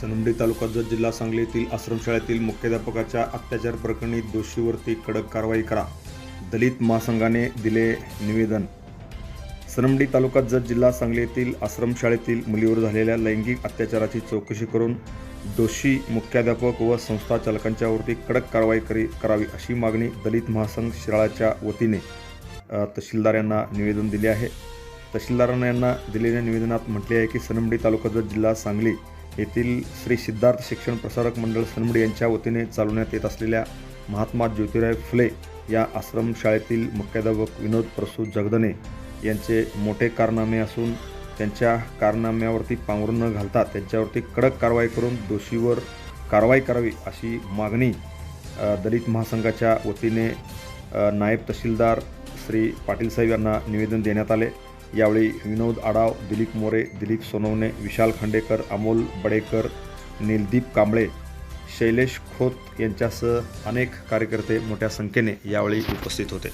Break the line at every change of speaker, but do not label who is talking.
सनमडी तालुका जत जिल्हा सांगली येथील आश्रमशाळेतील मुख्याध्यापकाच्या अत्याचार प्रकरणी दोषीवरती कडक कारवाई करा. दलित महासंघाने दिले निवेदन. सनमडी तालुका जत जिल्हा सांगली येथील आश्रमशाळेतील मुलीवर झालेल्या लैंगिक अत्याचाराची चौकशी करून दोषी मुख्याध्यापक व संस्था चालकांच्यावरती कडक कारवाई करी करावी अशी मागणी दलित महासंघ शिराळाच्या वतीने तहसीलदार यांना निवेदन दिले आहे. तहसीलदारांना यांना दिलेल्या निवेदनात म्हटले आहे की सनमडी तालुका जत जिल्हा सांगली येथील श्री सिद्धार्थ शिक्षण प्रसारक मंडळ सनमडी यांच्या वतीने चालवण्यात येत असलेल्या महात्मा ज्योतिराव फुले या आश्रमशाळेतील मुख्याध्यापक विनोद प्रसूत जगदने यांचे मोठे कारनामे असून त्यांच्या कारनाम्यावरती पांघरून न घालता त्यांच्यावरती कडक कारवाई करून दोषीवर कारवाई करावी अशी मागणी दलित महासंघाच्या वतीने नायब तहसीलदार श्री पाटीलसाहेब यांना निवेदन देण्यात आले. यावेळी विनोद आडाव दिलीप मोरे दिलीप सोनवणे विशाल खांडेकर अमोल बडेकर नीलदीप कांबळे शैलेश खोत यांच्यासह अनेक कार्यकर्ते मोठ्या संख्येने यावेळी उपस्थित होते.